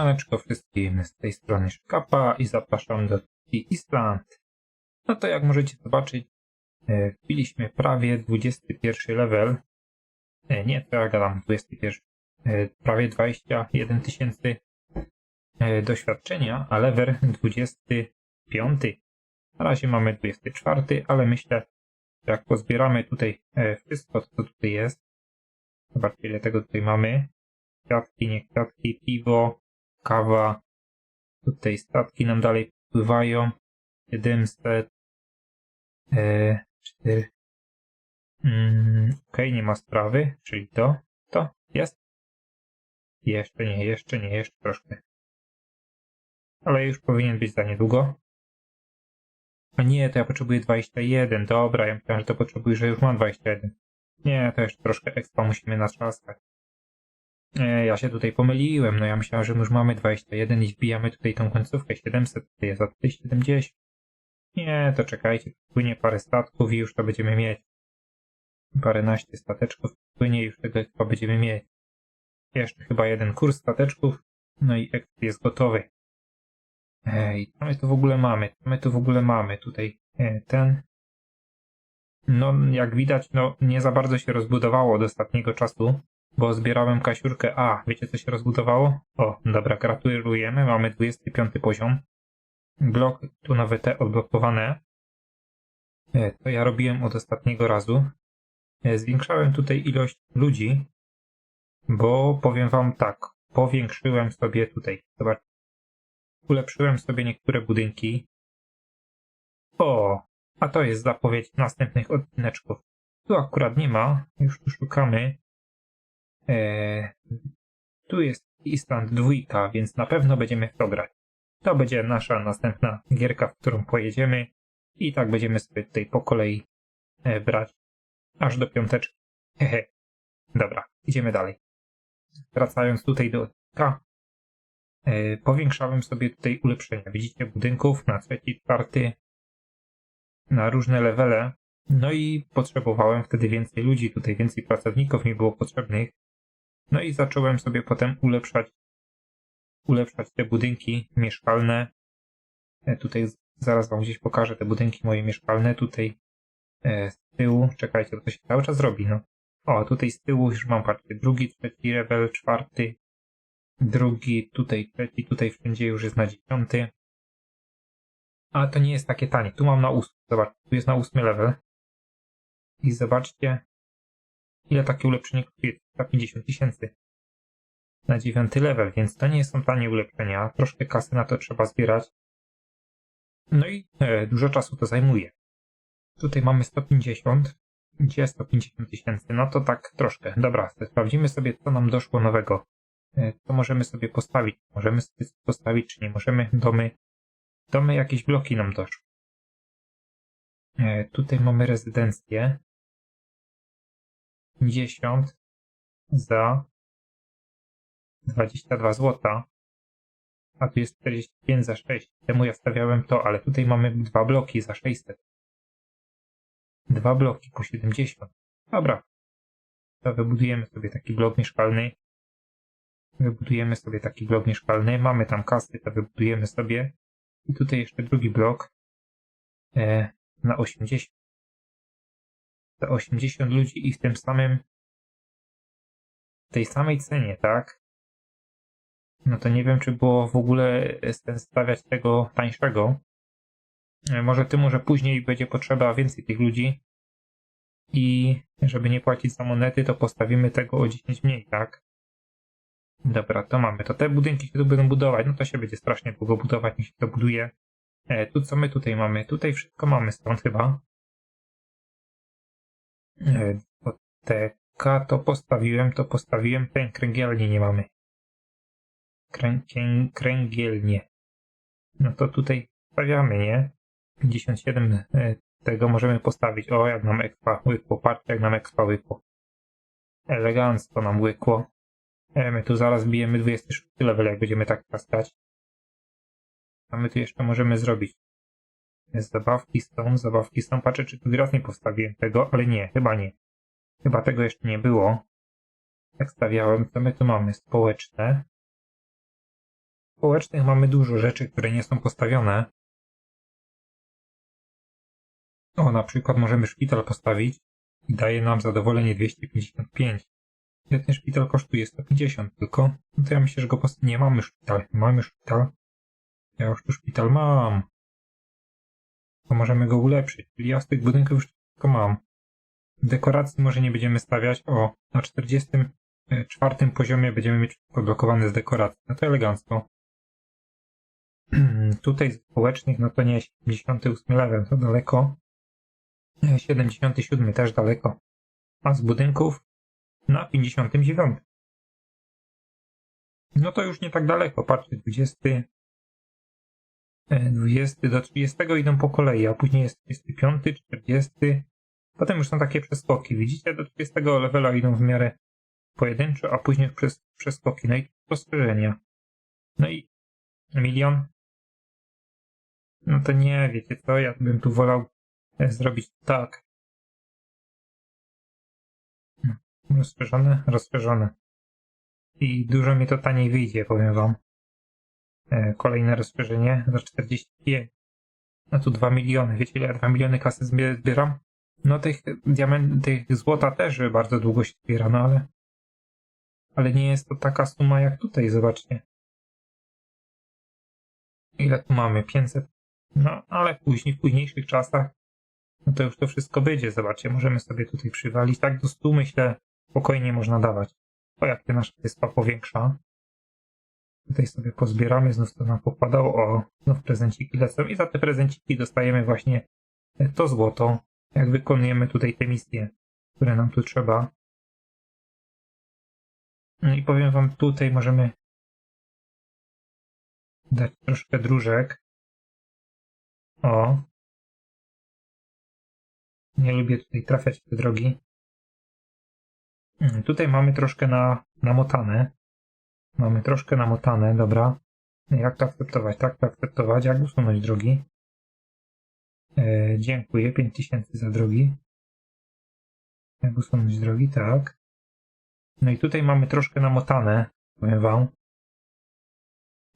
Siemaneczko wszystkim, z tej strony Szkapa i zapraszam do Island. No to jak możecie zobaczyć, e, wbiliśmy prawie 21 level. E, nie, to ja gadam 21. E, prawie 21 tysięcy doświadczenia, a level 25. Na razie mamy 24, ale myślę, że jak pozbieramy tutaj wszystko, co tutaj jest, zobaczcie ile tego tutaj mamy. Kwiatki, nie kwiatki, piwo, kawa. Tutaj statki nam dalej pływają. 700. E, 4. Mm, Okej, nie ma sprawy, czyli to. To jest. Jeszcze nie, jeszcze nie, jeszcze troszkę. Ale już powinien być za niedługo. A nie, to ja potrzebuję 21. Dobra, ja myślałem, że to potrzebuję, że już mam 21. Nie, to jeszcze troszkę expa musimy natrzaskać. Nie, ja się tutaj pomyliłem. No ja myślałem, że już mamy 21 i wbijamy tutaj tą końcówkę 700, tutaj jest za tutaj 70. Nie, to czekajcie, płynie parę statków i już to będziemy mieć. Paręnaście stateczków płynie i już tego expa będziemy mieć. Jeszcze chyba jeden kurs stateczków, no i exp jest gotowy. Ej, co my tu w ogóle mamy? Co my tu w ogóle mamy? Tutaj e, ten. No, jak widać, no nie za bardzo się rozbudowało od ostatniego czasu, bo zbierałem kasiurkę A. Wiecie, co się rozbudowało? O, dobra, gratulujemy, mamy 25 poziom. Blok, tu nowe te odblokowane. E, To ja robiłem od ostatniego razu. E, Zwiększałem tutaj ilość ludzi, bo powiem wam tak, powiększyłem sobie tutaj, zobacz, ulepszyłem sobie niektóre budynki. O, a to jest zapowiedź następnych odcineczków. Tu akurat nie ma, już tu szukamy. Eee, tu jest Island dwójka, więc na pewno będziemy w to grać. To będzie nasza następna gierka, w którą pojedziemy i tak będziemy sobie tutaj po kolei e, brać aż do piąteczki. Hehe. Dobra, idziemy dalej. Wracając tutaj do odcinka, e, powiększałem sobie tutaj ulepszenia. Widzicie budynków na trzeci, czwarty, na różne levele. No i potrzebowałem wtedy więcej ludzi, tutaj więcej pracowników mi było potrzebnych. No i zacząłem sobie potem ulepszać, ulepszać te budynki mieszkalne. E, Tutaj zaraz wam gdzieś pokażę te budynki moje mieszkalne. Tutaj e, z tyłu, czekajcie, to się cały czas robi, no. O, tutaj z tyłu już mam, patrzcie, drugi, trzeci level, czwarty, drugi, tutaj trzeci, tutaj wszędzie już jest na dziesiąty. A to nie jest takie tanie. Tu mam na ósmy, zobacz, tu jest na ósmy level. I zobaczcie, ile takie ulepszenie kosztuje. 150 tysięcy na dziewiąty level, więc to nie są tanie ulepszenia. Troszkę kasy na to trzeba zbierać. No i e, dużo czasu to zajmuje. Tutaj mamy 150. Gdzie 150 tysięcy? No to tak troszkę. Dobra, sprawdzimy sobie, co nam doszło nowego. E, co możemy sobie postawić? Możemy sobie postawić, czy nie możemy? Domy. Domy, jakieś bloki nam doszły. E, tutaj mamy rezydencję. 50 za 22 złota. A tu jest 45 za 6. Temu ja wstawiałem to, ale tutaj mamy dwa bloki za 600. Dwa bloki po 70. Dobra. To wybudujemy sobie taki blok mieszkalny. Wybudujemy sobie taki blok mieszkalny. Mamy tam kasy, to wybudujemy sobie. I tutaj jeszcze drugi blok. E, na 80. Za 80 ludzi i w tym samym tej samej cenie, tak? No to nie wiem, czy było w ogóle stawiać tego tańszego. E, Może tym, że później będzie potrzeba więcej tych ludzi i żeby nie płacić za monety, to postawimy tego o 10 mniej, tak? Dobra, to mamy. To te budynki się tu będą budować. No to się będzie strasznie długo budować, niż się to buduje. E, tu co my tutaj mamy? Tutaj wszystko mamy stąd chyba. E, Teka to postawiłem, to postawiłem, ten kręgielni nie mamy. Krę, cię- kręgielnie. No to tutaj stawiamy, nie? 57 e, tego możemy postawić. O, jak nam expa łykło, patrzcie jak nam expa łykło. Elegancko nam łykło. E, my tu zaraz bijemy 26 level, jak będziemy tak stać. A my tu jeszcze możemy zrobić. Zabawki są, zabawki są. Patrzę, czy tu raz nie postawiłem tego, ale nie, chyba nie. Chyba tego jeszcze nie było. Jak stawiałem, to my tu mamy społeczne. społecznych mamy dużo rzeczy, które nie są postawione. O, na przykład możemy szpital postawić i daje nam zadowolenie 255. Ile ten szpital kosztuje? 150 tylko. No to ja myślę, że go post... Nie mamy szpital. Mamy szpital. Ja już tu szpital mam. To możemy go ulepszyć. Czyli ja z tych budynków już wszystko mam. Dekoracji może nie będziemy stawiać. O, na 44 poziomie będziemy mieć podblokowane z dekoracji. No to elegancko. Tutaj z społecznych, no to nie 78 level, to daleko. 77 też daleko. A z budynków na 59. No to już nie tak daleko. Patrzcie, 20. 20 do 30 idą po kolei, a później jest 35, 40. Potem już są takie przeskoki. Widzicie, do 30 levela idą w miarę pojedynczo, a później przez przeskoki. No i postrzeżenia. No i milion. No to nie, wiecie co, ja bym tu wolał e, zrobić tak. Rozszerzone, rozszerzone. I dużo mi to taniej wyjdzie, powiem wam. E, kolejne rozszerzenie za 45. No tu 2 miliony. Wiecie, ile ja 2 miliony kasy zbie- zbieram? No tych diament, tych złota też bardzo długo się zbiera, no ale. Ale nie jest to taka suma jak tutaj, zobaczcie. Ile tu mamy? 500. No, ale później, w późniejszych czasach, no to już to wszystko będzie, zobaczcie. Możemy sobie tutaj przywalić. Tak do 100 myślę, spokojnie można dawać. O, jak się nasza wyspa powiększa. Tutaj sobie pozbieramy, znów to nam pokładało. O, znów prezenciki lecą i za te prezenciki dostajemy właśnie to złoto, jak wykonujemy tutaj te misje, które nam tu trzeba. No i powiem wam, tutaj możemy dać troszkę dróżek. O. Nie lubię tutaj trafiać te drogi. Mm, Tutaj mamy troszkę na, namotane. Mamy troszkę namotane, dobra. Jak to akceptować? Tak to akceptować. Jak usunąć drogi? E, dziękuję, 5000 za drogi. Jak usunąć drogi? Tak. No i tutaj mamy troszkę namotane, powiem wam.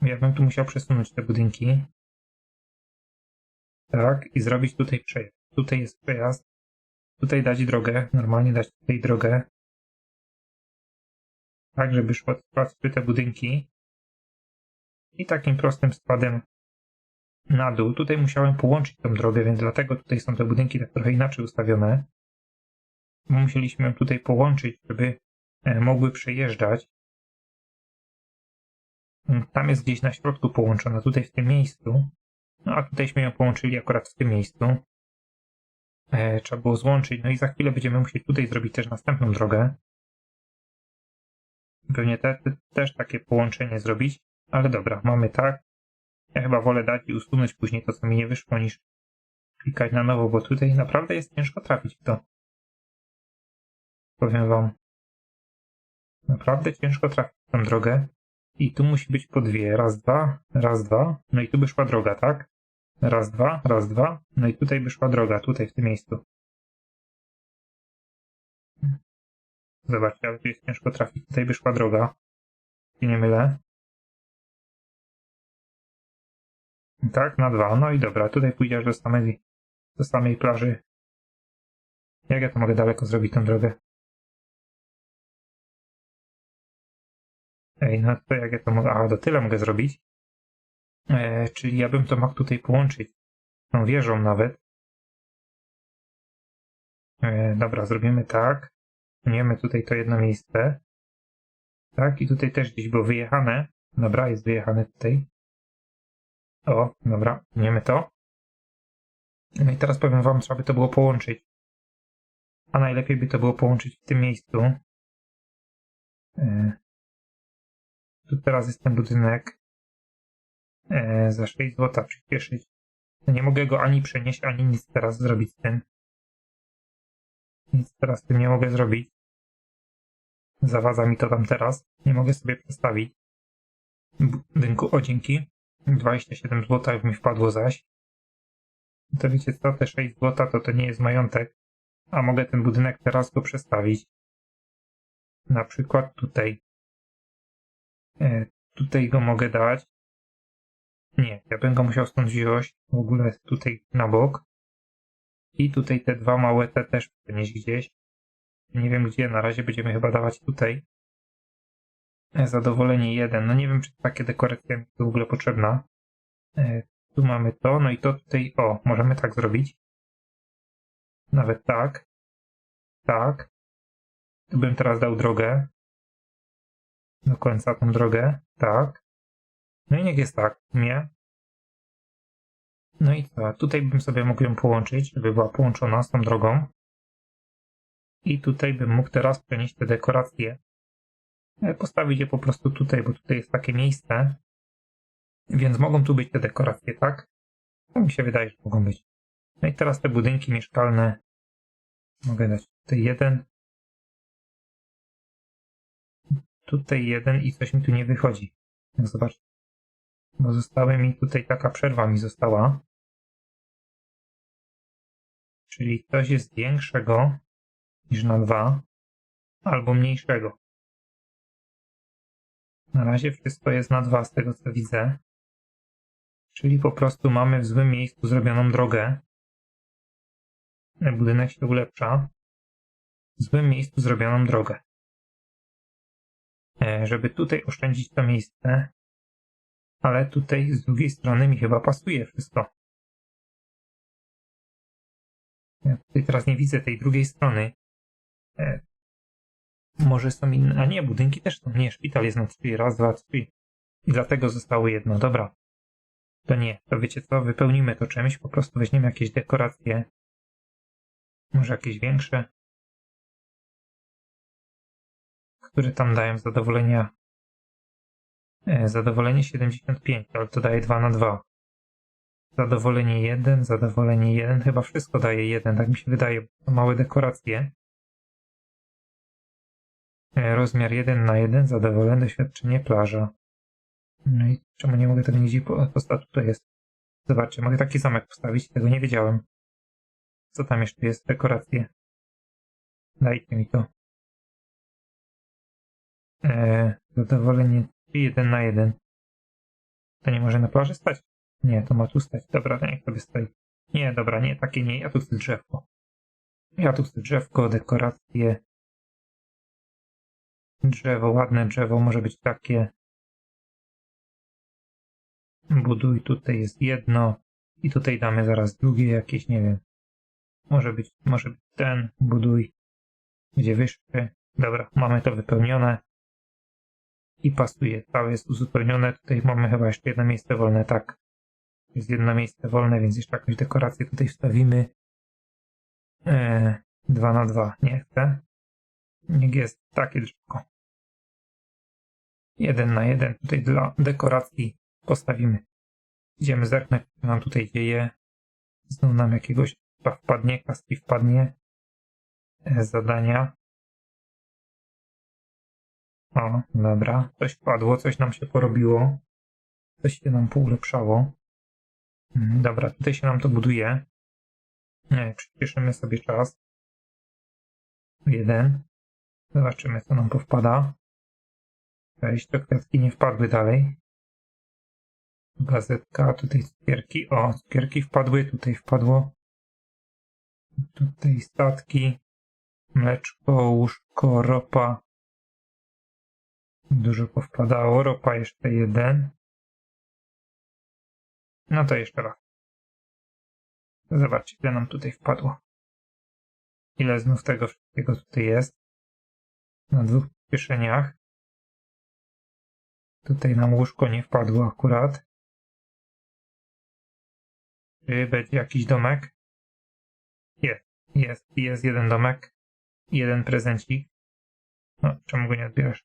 Ja bym tu musiał przesunąć te budynki. Tak, i zrobić tutaj przejazd. Tutaj jest przejazd. Tutaj dać drogę, normalnie dać tutaj drogę. Tak, żeby szło szły te budynki. I takim prostym składem na dół. Tutaj musiałem połączyć tą drogę, więc dlatego tutaj są te budynki tak trochę inaczej ustawione. Musieliśmy ją tutaj połączyć, żeby e, mogły przejeżdżać. Tam jest gdzieś na środku połączona, tutaj w tym miejscu. No a tutejśmy ją połączyli akurat w tym miejscu. E, trzeba było złączyć, no i za chwilę będziemy musieli tutaj zrobić też następną drogę. Pewnie te, te, też takie połączenie zrobić, ale dobra, mamy tak. Ja chyba wolę dać i usunąć później to, co mi nie wyszło, niż klikać na nowo, bo tutaj naprawdę jest ciężko trafić w to. Powiem wam. Naprawdę ciężko trafić w tą drogę. I tu musi być po dwie. Raz, dwa, raz, dwa. No i tu by szła droga, tak? Raz, dwa, raz, dwa. No i tutaj by szła droga, tutaj w tym miejscu. Zobaczcie, ale tu jest ciężko trafić. Tutaj by szła droga. Jeśli nie mylę. Tak, na dwa. No i dobra, tutaj pójdziesz do samej, do samej plaży. Jak ja to mogę daleko zrobić tę drogę? Ej, no to jak ja to mogę... A, do tyle mogę zrobić. E, czyli ja bym to mógł tutaj połączyć. Tą wieżą nawet. E, dobra, zrobimy tak. Pniemy tutaj to jedno miejsce. Tak, i tutaj też gdzieś było wyjechane. Dobra, jest wyjechane tutaj. O, dobra, pniemy to. No i teraz powiem wam, trzeba by to było połączyć. A najlepiej by to było połączyć w tym miejscu. E, tu teraz jest ten budynek. E, za 6 zł przyspieszyć. Nie mogę go ani przenieść, ani nic teraz zrobić z tym. Nic teraz z tym nie mogę zrobić. Zawadza mi to tam teraz. Nie mogę sobie przestawić. Budynku, o dzięki. 27 zł mi wpadło zaś. To wiecie co, te 6 zł to to nie jest majątek. A mogę ten budynek teraz go przestawić. Na przykład tutaj. E, tutaj go mogę dać. Nie, ja go musiał stąd wziąć w ogóle tutaj na bok. I tutaj te dwa małe te też przenieść gdzieś. Nie wiem gdzie, na razie będziemy chyba dawać tutaj. E, Zadowolenie jeden. No nie wiem, czy takie dekoracja mi w ogóle potrzebna. E, Tu mamy to, no i to tutaj, o, możemy tak zrobić. Nawet tak. Tak. Tu bym teraz dał drogę. Do końca tą drogę. Tak. No i niech jest tak. Nie. No i co? Tutaj bym sobie mógł ją połączyć, żeby była połączona z tą drogą. I tutaj bym mógł teraz przenieść te dekoracje. E, Postawić je po prostu tutaj, bo tutaj jest takie miejsce. Więc mogą tu być te dekoracje, tak? To mi się wydaje, że mogą być. No i teraz te budynki mieszkalne. Mogę dać tutaj jeden. Tutaj jeden i coś mi tu nie wychodzi. Zobacz. Bo zostały mi tutaj taka przerwa mi została. Czyli coś jest większego niż na dwa, albo mniejszego. Na razie wszystko jest na dwa z tego co widzę. Czyli po prostu mamy w złym miejscu zrobioną drogę. Budynek się ulepsza. W złym miejscu zrobioną drogę. E, Żeby tutaj oszczędzić to miejsce, ale tutaj z drugiej strony mi chyba pasuje wszystko. Ja tutaj teraz nie widzę tej drugiej strony. E, może są inne, a nie, budynki też są. Nie, szpital jest na trzy, raz, dwa, trzy. I dlatego zostało jedno, dobra. To nie, to wiecie co, wypełnimy to czymś, po prostu weźmiemy jakieś dekoracje. Może jakieś większe. Które tam dają zadowolenia. E, zadowolenie 75, ale to daje 2 na 2. Zadowolenie 1, zadowolenie 1, chyba wszystko daje 1, tak mi się wydaje, małe dekoracje. Rozmiar 1 na 1, zadowolone doświadczenie plaża. No i czemu nie mogę tego nigdzie po- postawić? To jest. Zobaczcie, mogę taki zamek postawić, tego nie wiedziałem. Co tam jeszcze jest? Dekoracje. Dajcie mi to. Eee, zadowolenie 1 na 1. To nie może na plaży stać? Nie, to ma tu stać. Dobra, to niech sobie stoi. Nie, dobra, nie, takie nie. Ja tu chcę drzewko. Ja tu chcę drzewko, dekoracje. Drzewo, ładne drzewo, może być takie. Buduj, tutaj jest jedno. I tutaj damy zaraz drugie jakieś, nie wiem. Może być, może być ten, buduj. Gdzie wyższy. Dobra, mamy to wypełnione. I pasuje, całe jest uzupełnione. Tutaj mamy chyba jeszcze jedno miejsce wolne, tak. Jest jedno miejsce wolne, więc jeszcze jakąś dekorację tutaj wstawimy. Eee, 2 na 2 nie chcę. Niech jest takie drzewko. Jeden na jeden tutaj dla dekoracji postawimy. Idziemy zerknąć, co nam tutaj dzieje. Znów nam jakiegoś wpadnie, kaski wpadnie. Zadania. O, dobra. Coś wpadło, coś nam się porobiło. Coś się nam poulepszało. Mm, Dobra, tutaj się nam to buduje. Przyspieszymy sobie czas. Jeden. Zobaczymy, co nam powpada. Cześć, te kwiatki nie wpadły dalej. Gazetka, tutaj cukierki. O, cukierki wpadły, tutaj wpadło. Tutaj statki. Mleczko, łóżko, ropa. Dużo powpadało. Ropa jeszcze jeden. No to jeszcze raz. Zobaczcie, ile nam tutaj wpadło. Ile znów tego wszystkiego tutaj jest. Na dwóch kieszeniach. Tutaj nam łóżko nie wpadło akurat. Czy będzie jakiś domek? Jest, jest, jest jeden domek. Jeden prezencik. No, czemu go nie odbierasz?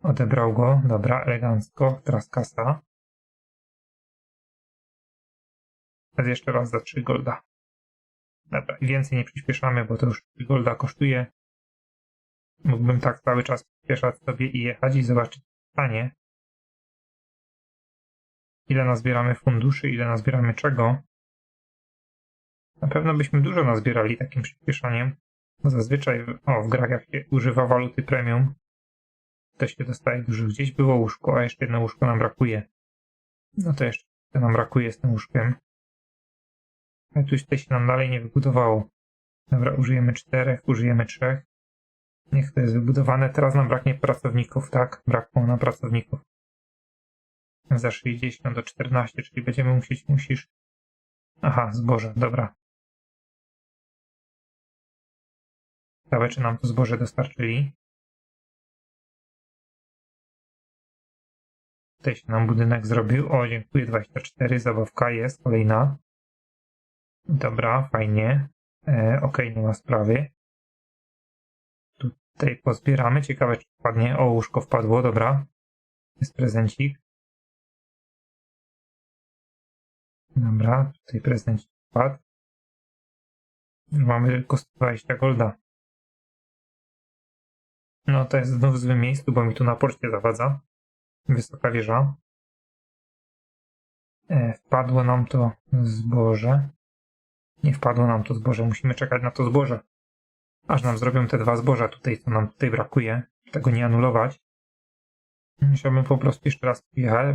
Odebrał go, dobra, elegancko. Teraz kasa. Teraz jeszcze raz za 3 golda. Dobra, więcej nie przyspieszamy, bo to już 3 golda kosztuje. Mógłbym tak cały czas przyspieszać sobie i jechać i zobaczyć stanie. Ile nazbieramy funduszy, ile nazbieramy czego. Na pewno byśmy dużo nazbierali takim przyspieszaniem. Zazwyczaj o, w grach jak się używa waluty premium, to się dostaje dużo. Gdzieś było łóżko, a jeszcze jedno łóżko nam brakuje. No to jeszcze nam brakuje z tym łóżkiem. Ale tu tutaj się nam dalej nie wybudowało. Dobra, użyjemy czterech, użyjemy trzech. Niech to jest wybudowane. Teraz nam braknie pracowników, tak? Brakło nam pracowników. Za 60 do 14, czyli będziemy musieć, musisz... Aha, zboże, dobra. Ciekawe, czy nam to zboże dostarczyli. Tutaj się nam budynek zrobił. O, dziękuję, 24, zabawka jest, kolejna. Dobra, fajnie. E, ok, nie ma sprawy. Tutaj pozbieramy. Ciekawe, czy wpadnie. O, łóżko wpadło, dobra. Jest prezencik. Dobra, tutaj prezencik wpadł. Mamy tylko 120 golda. No to jest znów w złym miejscu, bo mi tu na porcie zawadza. Wysoka wieża. E, wpadło nam to zboże. Nie wpadło nam to zboże, musimy czekać na to zboże. Aż nam zrobią te dwa zboża tutaj, co nam tutaj brakuje. Tego nie anulować. Musiałbym po prostu jeszcze raz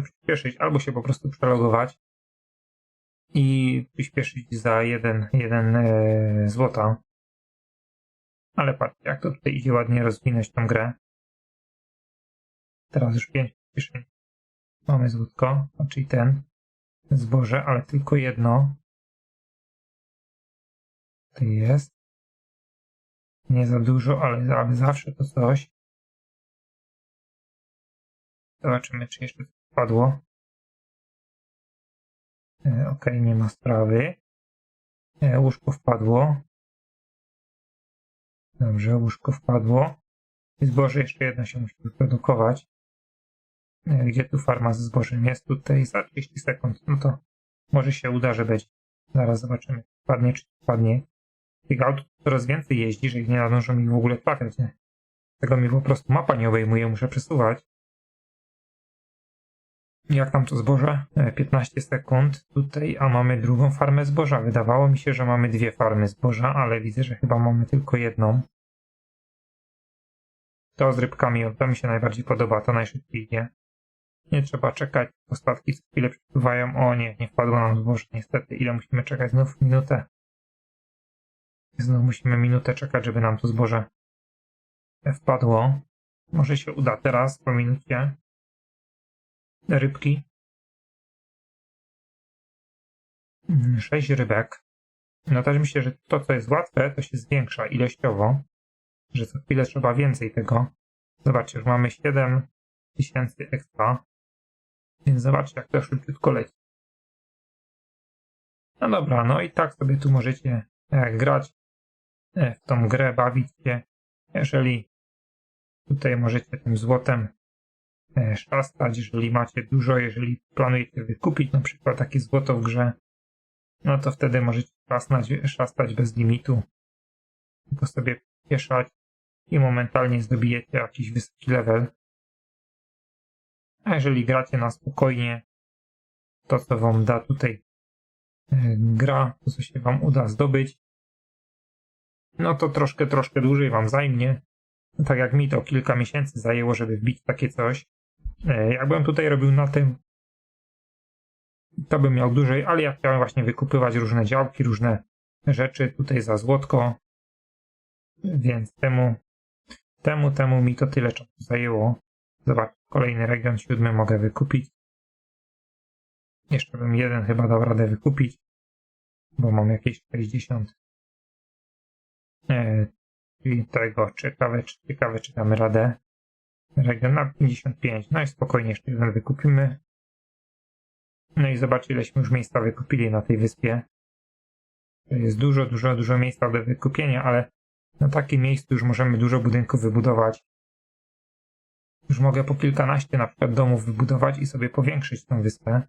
przyspieszyć, albo się po prostu przelogować i przyspieszyć za jeden, jeden e, złota. Ale patrzcie, jak to tutaj idzie ładnie rozwinąć tą grę. Teraz już pięć przyspieszeń. Mamy złotko, czyli ten zboże, ale tylko jedno. To jest. Nie za dużo, ale, ale zawsze to coś. Zobaczymy, czy jeszcze padło. E, ok, nie ma sprawy. E, łóżko wpadło. Dobrze, łóżko wpadło. I zboże jeszcze jedno się musi wyprodukować. E, gdzie tu farma ze zbożem jest? Tutaj za 30 sekund. No to może się uda, że będzie. Zaraz zobaczymy, wpadnie czy wpadnie. Tych aut coraz więcej jeździ, że ich nie nadążą mi w ogóle. Nie? Tego mi po prostu mapa nie obejmuje, muszę przesuwać. Jak tam to zboże? 15 e, sekund tutaj, a mamy drugą farmę zboża. Wydawało mi się, że mamy dwie farmy zboża, ale widzę, że chyba mamy tylko jedną. To z rybkami, to mi się najbardziej podoba, to najszybciej idzie. Nie trzeba czekać, ostatki co chwilę przypływają. O nie, nie wpadło nam zboże, niestety. Ile musimy czekać? Znów minutę. Znów musimy minutę czekać, żeby nam to zboże wpadło. Może się uda teraz, po minucie rybki. Mm, sześć rybek. No też myślę, że to, co jest łatwe, to się zwiększa ilościowo, że co chwilę trzeba więcej tego. Zobaczcie, już mamy 7 tysięcy extra, więc zobaczcie, jak to szybciutko leci. No dobra, no i tak sobie tu możecie e, grać w tą grę, bawić się. Jeżeli tutaj możecie tym złotem E, szastać, jeżeli macie dużo, jeżeli planujecie wykupić na przykład takie złoto w grze, no to wtedy możecie szastać, szastać bez limitu, tylko sobie pieszać i momentalnie zdobijecie jakiś wysoki level. A jeżeli gracie na spokojnie, to co wam da tutaj e, gra, to co się wam uda zdobyć, no to troszkę, troszkę dłużej wam zajmie. Tak jak mi to kilka miesięcy zajęło, żeby wbić takie coś. E, jakbym tutaj robił na tym, to bym miał dłużej, ale ja chciałem właśnie wykupywać różne działki, różne rzeczy tutaj za złotko, więc temu, temu, temu mi to tyle czasu zajęło. Zobacz, kolejny region siódmy mogę wykupić. Jeszcze bym jeden chyba dał radę wykupić, bo mam jakieś 60. E, czyli tego, ciekawe, ciekawe, czy damy radę. Region na 55. No i spokojnie jeszcze jeden wykupimy. No i zobaczcie, ileśmy już miejsca wykupili na tej wyspie. To jest dużo, dużo, dużo miejsca do wykupienia, ale na takim miejscu już możemy dużo budynków wybudować. Już mogę po kilkanaście na przykład domów wybudować i sobie powiększyć tą wyspę.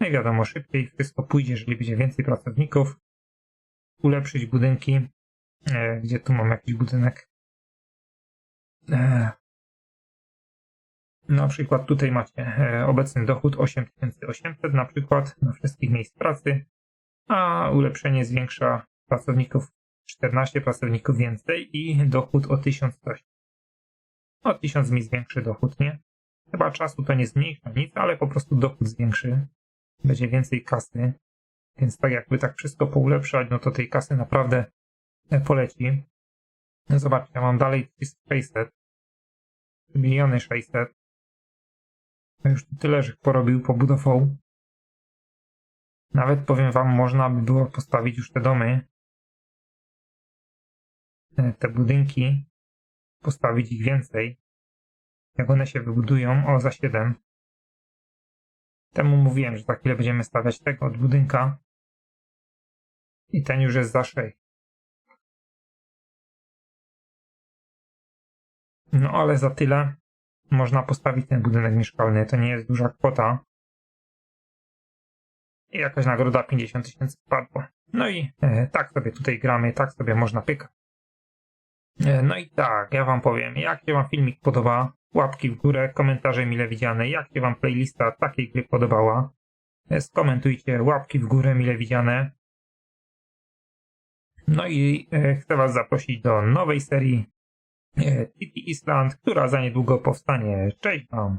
No i wiadomo, szybciej wszystko pójdzie, jeżeli będzie więcej pracowników. Ulepszyć budynki. E, gdzie tu mam jakiś budynek? E, na przykład tutaj macie e, obecny dochód 8800 na przykład na wszystkich miejsc pracy, a ulepszenie zwiększa pracowników 14 pracowników więcej i dochód o 1100. O 1000 mi zwiększy dochód, nie? Chyba czasu to nie zmniejsza nic, ale po prostu dochód zwiększy. będzie więcej kasy. Więc tak jakby tak wszystko poulepszać, no to tej kasy naprawdę poleci. No Zobaczcie, mam dalej 600. Miliony 600. To już tyle, że porobił, pobudował. Nawet powiem wam, można by było postawić już te domy. e, Te budynki. Postawić ich więcej. Jak one się wybudują, o za 7. Temu mówiłem, że za chwilę będziemy stawiać tego od budynka. I ten już jest za 6. No ale za tyle można postawić ten budynek mieszkalny. To nie jest duża kwota. I jakaś nagroda 50 tysięcy wpadła. No i e, tak sobie tutaj gramy, tak sobie można pyka. E, no i tak, ja wam powiem, jak się wam filmik podoba, łapki w górę, komentarze mile widziane, jak się wam playlista takiej gry podobała, e, skomentujcie, łapki w górę mile widziane. No i e, chcę was zaprosić do nowej serii e, City Island, która za niedługo powstanie. Cześć wam!